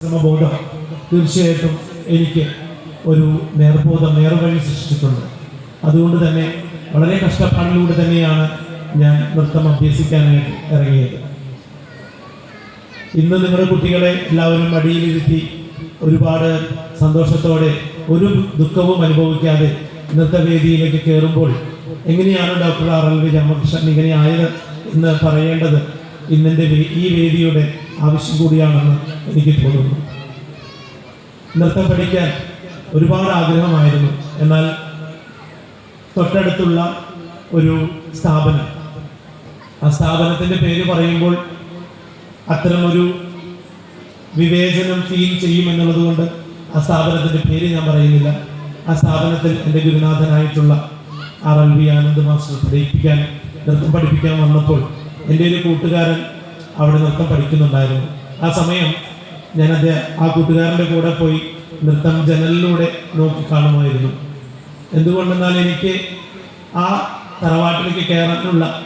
ശ്രമബോധം തീർച്ചയായിട്ടും എനിക്ക് ഒരു നേർബോധം നേർവഴി സൃഷ്ടിച്ചിട്ടുണ്ട്. അതുകൊണ്ട് തന്നെ വളരെ കഷ്ടപ്പാടിലൂടെ തന്നെയാണ് ഞാൻ നൃത്തം അഭ്യസിക്കാനായിട്ട് ഇറങ്ങിയത്. ഇന്ന് നിങ്ങളുടെ കുട്ടികളെ എല്ലാവരും അടിയിലിരുത്തി ഒരുപാട് സന്തോഷത്തോടെ ഒരു ദുഃഖവും അനുഭവിക്കാതെ നൃത്തവേദിയിലേക്ക് കയറുമ്പോൾ എങ്ങനെയാണ് doctor R L V Ramakrishnan ഇങ്ങനെ ആയത് എന്ന് പറയേണ്ടത് ഇന്നെന്റെ ഈ വേദിയുടെ ആവശ്യം കൂടിയാണെന്ന് എനിക്ക് തോന്നുന്നു. നൃത്തം പഠിക്കാൻ ഒരുപാട് ആഗ്രഹമായിരുന്നു. എന്നാൽ തൊട്ടടുത്തുള്ള ഒരു സ്ഥാപനം. ആ സ്ഥാപനത്തിന്റെ പേര് പറയുമ്പോൾ അത്തരമൊരു വിവേചനം ഫീൽ ചെയ്യുമെന്നുള്ളത് കൊണ്ട് ആ സ്ഥാപനത്തിന്റെ പേര് ഞാൻ പറയുന്നില്ല. ആ സ്ഥാപനത്തിൽ എന്റെ ഗുരുനാഥനായിട്ടുള്ള R L V Anand master പഠിപ്പിക്കാൻ നൃത്തം പഠിപ്പിക്കാൻ വന്നപ്പോൾ എന്റെ ഒരു കൂട്ടുകാരൻ അവിടെ നൃത്തം പഠിക്കുന്നുണ്ടായിരുന്നു. ആ സമയം ഞാൻ അദ്ദേഹം ആ കൂട്ടുകാരന്റെ കൂടെ പോയി നൃത്തം ജനലിലൂടെ നോക്കി കാണുമായിരുന്നു. എന്തുകൊണ്ടെന്നാൽ എനിക്ക് ആ തറവാട്ടിലേക്ക് കയറാനുള്ള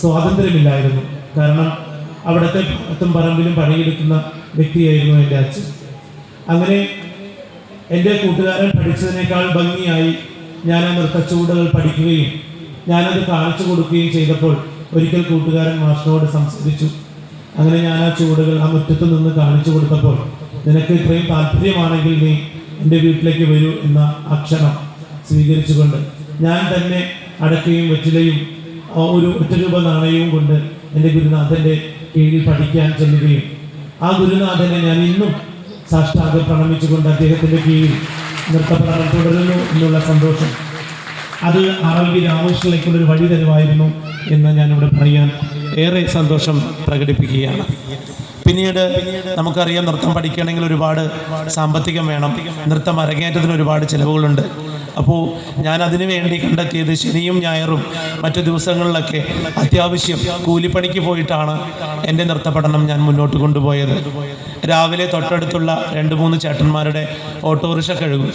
സ്വാതന്ത്ര്യമില്ലായിരുന്നു. കാരണം അവിടുത്തെ പത്തും പറമ്പിലും പണിയെടുക്കുന്ന വ്യക്തിയായിരുന്നു എന്റെ അച്ഛൻ. അങ്ങനെ എന്റെ കൂട്ടുകാരൻ പഠിച്ചതിനേക്കാൾ ഭംഗിയായി ഞാൻ ആ നൃത്തച്ചുവടുകൾ പഠിക്കുകയും ഞാനത് കാണിച്ചു കൊടുക്കുകയും ചെയ്തപ്പോൾ ഒരിക്കൽ കൂട്ടുകാരൻ മാഷിനോട് സംസാരിച്ചു. അങ്ങനെ ഞാൻ ആ ചുവടുകൾ ആ മുറ്റത്ത് നിന്ന് കാണിച്ചു കൊടുത്തപ്പോൾ നിനക്ക് ഇത്രയും താല്പര്യമാണെങ്കിൽ നീ എന്റെ വീട്ടിലേക്ക് വരൂ എന്ന അക്ഷരം സ്വീകരിച്ചുകൊണ്ട് ഞാൻ തന്നെ അടക്കയും വെറ്റിലയും ഒരു ഒറ്റ രൂപ നാണയവും കൊണ്ട് എന്റെ ഗുരുനാഥന്റെ കീഴിൽ പഠിക്കാൻ ചെല്ലുകയും ആ ഗുരുനാഥനെ ഞാൻ ഇന്നും സാഷ്ടാംഗം പ്രണമിച്ചുകൊണ്ട് അദ്ദേഹത്തിന്റെ കീഴിൽ നൃത്തപ്രകടനം തുടരുന്നു എന്നുള്ള സന്തോഷം അത് ആർ എൽ ബി രാമകൃഷ്ണനിലേക്കുള്ളൊരു വഴി തരുമായിരുന്നു എന്ന് ഞാനിവിടെ പറയാൻ ഏറെ സന്തോഷം പ്രകടിപ്പിക്കുകയാണ്. പിന്നീട് നമുക്കറിയാം നൃത്തം പഠിക്കണമെങ്കിൽ ഒരുപാട് സാമ്പത്തികം വേണം. നൃത്തം അരങ്ങേറ്റത്തിന് ഒരുപാട് ചിലവുകളുണ്ട്. അപ്പോൾ ഞാൻ അതിനു വേണ്ടി കണ്ടെത്തിയത് ശനിയും ഞായറും മറ്റു ദിവസങ്ങളിലൊക്കെ അത്യാവശ്യം കൂലിപ്പണിക്ക് പോയിട്ടാണ് എന്റെ നൃത്ത പഠനം ഞാൻ മുന്നോട്ട് കൊണ്ടുപോയത്. രാവിലെ തൊട്ടടുത്തുള്ള രണ്ട് മൂന്ന് ചേട്ടന്മാരുടെ ഓട്ടോറിക്ഷ കഴുകും.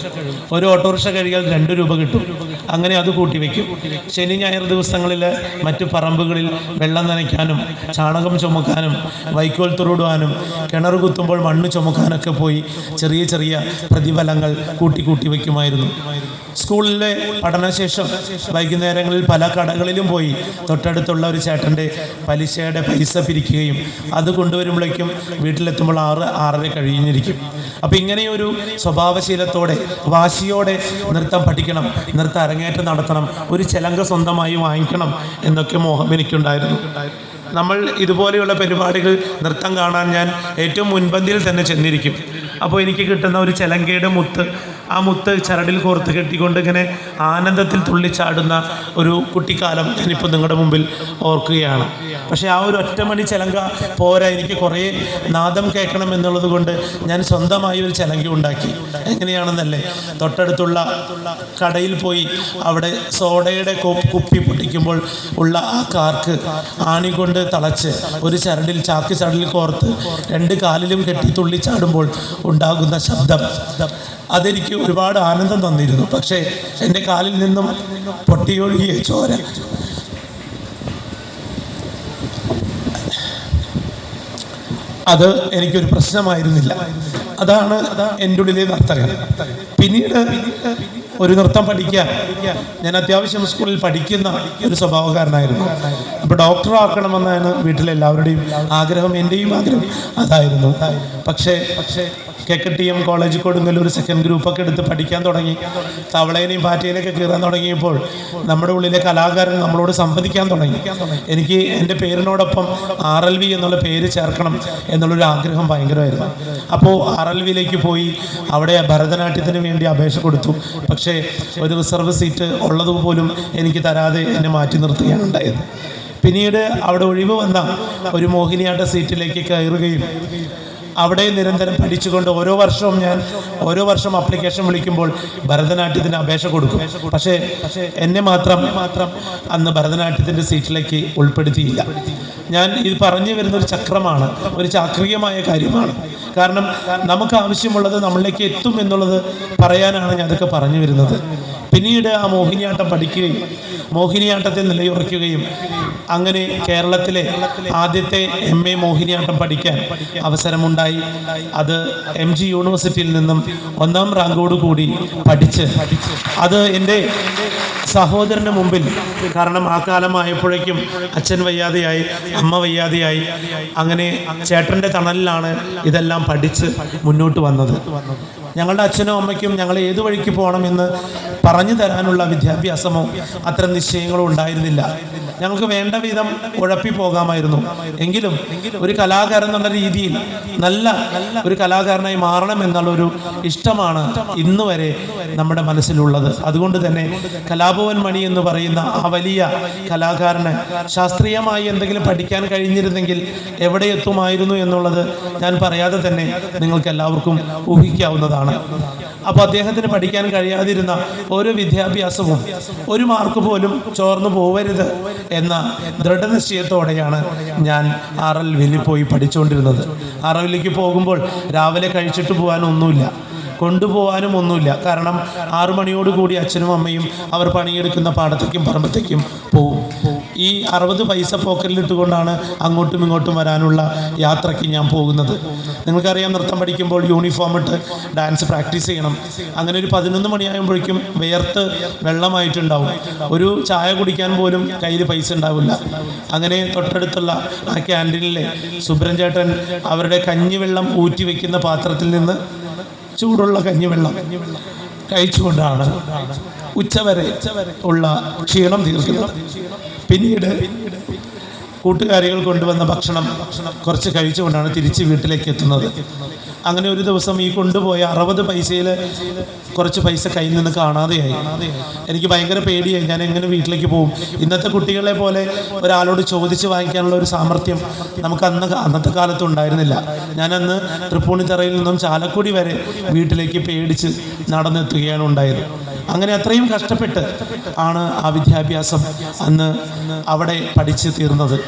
ഒരു ഓട്ടോറിക്ഷ കഴുകിയാൽ രണ്ട് രൂപ കിട്ടും. അങ്ങനെ അത് കൂട്ടി വെക്കും ശനി ഞായർ ദിവസങ്ങളിൽ മറ്റു പറമ്പുകളിൽ വെള്ളം നനയ്ക്കാനും ചാണകം ചുമക്കാനും വൈക്കോൽ തുറുടുവാനും കിണർ കുത്തുമ്പോൾ മണ്ണ് ചുമക്കാനൊക്കെ പോയി ചെറിയ ചെറിയ പ്രതിഫലങ്ങൾ കൂട്ടി കൂട്ടി വയ്ക്കുമായിരുന്നു. സ്കൂളിലെ പഠനശേഷം വൈകുന്നേരങ്ങളിൽ പല കടകളിലും പോയി തൊട്ടടുത്തുള്ള ഒരു ചേട്ടന്റെ പലിശയുടെ പൈസ പിരിക്കുകയും അത് കൊണ്ടുവരുമ്പോഴേക്കും വീട്ടിലെത്തുമ്പോൾ ആറ് ആറര കഴിഞ്ഞിരിക്കും. അപ്പം ഇങ്ങനെയൊരു സ്വഭാവശീലത്തോടെ വാശിയോടെ നൃത്തം പഠിക്കണം നൃത്ത അരങ്ങേറ്റം നടത്തണം. ഒരു ചിലങ്ക സ്വന്തമായി വാങ്ങിക്കണം എന്നൊക്കെ മോഹം എനിക്കുണ്ടായിരുന്നു. നമ്മൾ ഇതുപോലെയുള്ള പരിപാടികൾ നൃത്തം കാണാൻ ഞാൻ ഏറ്റവും മുൻപന്തിയിൽ തന്നെ ചെന്നിരിക്കും. അപ്പോൾ എനിക്ക് കിട്ടുന്ന ഒരു ചെലങ്കയുടെ മുത്ത് ആ മുത്ത് ചരടിൽ കോർത്ത് കെട്ടിക്കൊണ്ട് ഇങ്ങനെ ആനന്ദത്തിൽ തുള്ളിച്ചാടുന്ന ഒരു കുട്ടിക്കാലം ഞാനിപ്പോൾ നിങ്ങളുടെ മുമ്പിൽ ഓർക്കുകയാണ്. പക്ഷേ ആ ഒരു ഒറ്റമണി ചെലങ്ക പോരാ എനിക്ക് കുറേ നാദം കേൾക്കണം എന്നുള്ളത് കൊണ്ട് ഞാൻ സ്വന്തമായി ഒരു ചെലങ്ക ഉണ്ടാക്കി. എങ്ങനെയാണെന്നല്ലേ? തൊട്ടടുത്തുള്ള കടയിൽ പോയി അവിടെ സോഡയുടെ കുപ്പി പൊട്ടിക്കുമ്പോൾ ഉള്ള ആ കാർക്ക് ആണി കൊണ്ട് തളച്ച് ഒരു ചരടിൽ ചാക്ക് ചരടിൽ കോർത്ത് രണ്ട് കാലിലും കെട്ടി തുള്ളി ചാടുമ്പോൾ ഉണ്ടാകുന്ന ശബ്ദം. അതെനിക്ക് ഒരുപാട് ആനന്ദം തന്നിരുന്നു. പക്ഷേ എന്റെ കാലിൽ നിന്നും പൊട്ടിയൊഴുകിയ ചോര. അത് എനിക്കൊരു പ്രശ്നമായിരുന്നില്ല. അതാണ് എന്റെ ഉള്ളിലെ നർത്തകൻ പിന്നീട് ഒരു നൃത്തം പഠിക്കാൻ ഞാൻ അത്യാവശ്യം സ്കൂളിൽ പഠിക്കുന്ന ഒരു സ്വഭാവക്കാരനായിരുന്നു. അപ്പോൾ ഡോക്ടർ ആക്കണമെന്നാണ് വീട്ടിലെല്ലാവരുടെയും ആഗ്രഹം എന്റെയും ആഗ്രഹം. അതായിരുന്നു. പക്ഷേ പക്ഷേ K K T M college Kodungallur second ഗ്രൂപ്പൊക്കെ എടുത്ത് പഠിക്കാൻ തുടങ്ങി. തവളേനെയും പാറ്റേനെയൊക്കെ കീറാൻ തുടങ്ങിയപ്പോൾ നമ്മുടെ ഉള്ളിലെ കലാകാരൻ നമ്മളോട് സംവദിക്കാൻ തുടങ്ങി. എനിക്ക് എന്റെ പേരിനോടൊപ്പം ആർ എൽ വി എന്നുള്ള പേര് ചേർക്കണം എന്നുള്ളൊരു ആഗ്രഹം ഭയങ്കരമായിരുന്നു. അപ്പോൾ ആർ എൽ വിയിലേക്ക് പോയി അവിടെ ഭരതനാട്യത്തിന് വേണ്ടി അപേക്ഷ കൊടുത്തു. പക്ഷേ ഒരു റിസർവ് സീറ്റ് ഉള്ളത് പോലും എനിക്ക് തരാതെ എന്നെ മാറ്റി നിർത്തുകയാണ് ഉണ്ടായത്. പിന്നീട് അവിടെ ഒഴിവ് വന്ന ഒരു മോഹിനിയാട്ട സീറ്റിലേക്ക് കയറുകയും അവിടെ നിരന്തരം പഠിച്ചുകൊണ്ട് ഓരോ വർഷവും ഞാൻ ഓരോ വർഷം അപ്ലിക്കേഷൻ വിളിക്കുമ്പോൾ ഭരതനാട്യത്തിന് അപേക്ഷ കൊടുക്കും. പക്ഷേ എന്നെ മാത്രം മാത്രം അന്ന് ഭരതനാട്യത്തിന്റെ സീറ്റിലേക്ക് ഉൾപ്പെടുത്തിയില്ല. ഞാൻ ഇത് പറഞ്ഞു വരുന്ന ഒരു ചക്രമാണ് ഒരു ചാക്രികമായ കാര്യമാണ്. കാരണം നമുക്ക് ആവശ്യമുള്ളത് നമ്മളിലേക്ക് എത്തും എന്നുള്ളത് പറയാനാണ് ഞാൻ അതൊക്കെ പറഞ്ഞു വരുന്നത്. പിന്നീട് ആ മോഹിനിയാട്ടം പഠിക്കുകയും മോഹിനിയാട്ടത്തെ നിലയുറയ്ക്കുകയും അങ്ങനെ കേരളത്തിലെ ആദ്യത്തെ എം എ മോഹിനിയാട്ടം പഠിക്കാൻ അവസരമുണ്ടായി. അത് എം ജി യൂണിവേഴ്സിറ്റിയിൽ നിന്നും ഒന്നാം റാങ്കോട് കൂടി പഠിച്ച് അത് എന്റെ സഹോദരന് മുമ്പിൽ കാരണം ആ കാലമായപ്പോഴേക്കും അച്ഛൻ വയ്യാതെയായി. അമ്മ വയ്യാതെയായി. അങ്ങനെ ചേട്ടന്റെ തണലിലാണ് ഇതെല്ലാം പഠിച്ച് മുന്നോട്ട് വന്നത്. ഞങ്ങളുടെ അച്ഛനും അമ്മയ്ക്കും ഞങ്ങൾ ഏത് വഴിക്ക് പോകണമെന്ന് പറഞ്ഞു തരാനുള്ള വിദ്യാഭ്യാസമോ അത്തരം നിശ്ചയങ്ങളോ ഉണ്ടായിരുന്നില്ല. ഞങ്ങൾക്ക് വേണ്ട വിധം കുഴപ്പി പോകാമായിരുന്നു. എങ്കിലും ഒരു കലാകാരൻ എന്നുള്ള രീതിയിൽ നല്ല ഒരു കലാകാരനായി മാറണം എന്നുള്ളൊരു ഇഷ്ടമാണ് ഇന്ന് വരെ നമ്മുടെ മനസ്സിലുള്ളത്. അതുകൊണ്ട് തന്നെ കലാഭവൻ മണി എന്ന് പറയുന്ന ആ വലിയ കലാകാരന് ശാസ്ത്രീയമായി എന്തെങ്കിലും പഠിക്കാൻ കഴിഞ്ഞിരുന്നെങ്കിൽ എവിടെ എത്തുമായിരുന്നു എന്നുള്ളത് ഞാൻ പറയാതെ തന്നെ നിങ്ങൾക്ക് എല്ലാവർക്കും ഊഹിക്കാവുന്നതാണ്. അപ്പോൾ അദ്ദേഹത്തിന് പഠിക്കാൻ കഴിയാതിരുന്ന ഒരു വിദ്യാഭ്യാസവും ഒരു മാർക്ക് പോലും ചോർന്നു പോവരുത് എന്ന ദൃഢനിശ്ചയത്തോടെയാണ് ഞാൻ ആർ പോയി പഠിച്ചുകൊണ്ടിരുന്നത്. ആർ പോകുമ്പോൾ രാവിലെ കഴിച്ചിട്ട് പോകാനൊന്നുമില്ല കൊണ്ടുപോകാനും ഒന്നുമില്ല. കാരണം ആറു മണിയോടുകൂടി അച്ഛനും അമ്മയും അവർ പണിയെടുക്കുന്ന പാടത്തേക്കും പറമ്പത്തേക്കും പോവും. ഈ അറുപത് പൈസ പോക്കറ്റിലിട്ടുകൊണ്ടാണ് അങ്ങോട്ടും ഇങ്ങോട്ടും വരാനുള്ള യാത്രയ്ക്ക് ഞാൻ പോകുന്നത്. നിങ്ങൾക്കറിയാം നൃത്തം പഠിക്കുമ്പോൾ യൂണിഫോം ഇട്ട് ഡാൻസ് പ്രാക്ടീസ് ചെയ്യണം. അങ്ങനെ ഒരു പതിനൊന്ന് മണിയാകുമ്പോഴേക്കും വിയർത്ത് വെള്ളമായിട്ടുണ്ടാവും. ഒരു ചായ കുടിക്കാൻ പോലും കയ്യിൽ പൈസ ഉണ്ടാവില്ല. അങ്ങനെ തൊട്ടടുത്തുള്ള ആ ക്യാന്റീനിലെ സുബ്രൻ ചേട്ടൻ അവരുടെ കഞ്ഞിവെള്ളം ഊറ്റി വെക്കുന്ന പാത്രത്തിൽ നിന്ന് ചൂടുള്ള കഞ്ഞിവെള്ളം കഴിച്ചുകൊണ്ടാണ് ഉച്ചവരെ ഉള്ള ക്ഷീണം തീർക്കുന്നത്. പിന്നീട് കൂട്ടുകാരികൾ കൊണ്ടുവന്ന ഭക്ഷണം കുറച്ച് കഴിച്ചുകൊണ്ടാണ് തിരിച്ച് വീട്ടിലേക്ക് എത്തുന്നത്. അങ്ങനെ ഒരു ദിവസം ഈ കൊണ്ടുപോയ അറുപത് പൈസയിൽ കുറച്ച് പൈസ കയ്യിൽ നിന്ന് കാണാതെയായി. എനിക്ക് ഭയങ്കര പേടിയായി. ഞാൻ എങ്ങനെ വീട്ടിലേക്ക് പോകും ഇന്നത്തെ കുട്ടികളെ പോലെ ഒരാളോട് ചോദിച്ച് വാങ്ങിക്കാനുള്ള ഒരു സാമർഥ്യം നമുക്ക് അന്ന് അന്നത്തെ കാലത്ത് ഉണ്ടായിരുന്നില്ല. ഞാൻ അന്ന് തൃപ്പൂണിത്തറയിൽ നിന്നും ചാലക്കുടി വരെ വീട്ടിലേക്ക് പേടിച്ച് നടന്നെത്തുകയാണ് ഉണ്ടായത്. അങ്ങനെ അത്രയും കഷ്ടപ്പെട്ട് ആണ് ആ വിദ്യാഭ്യാസം അന്ന് അവിടെ പഠിച്ചു തീർന്നത്.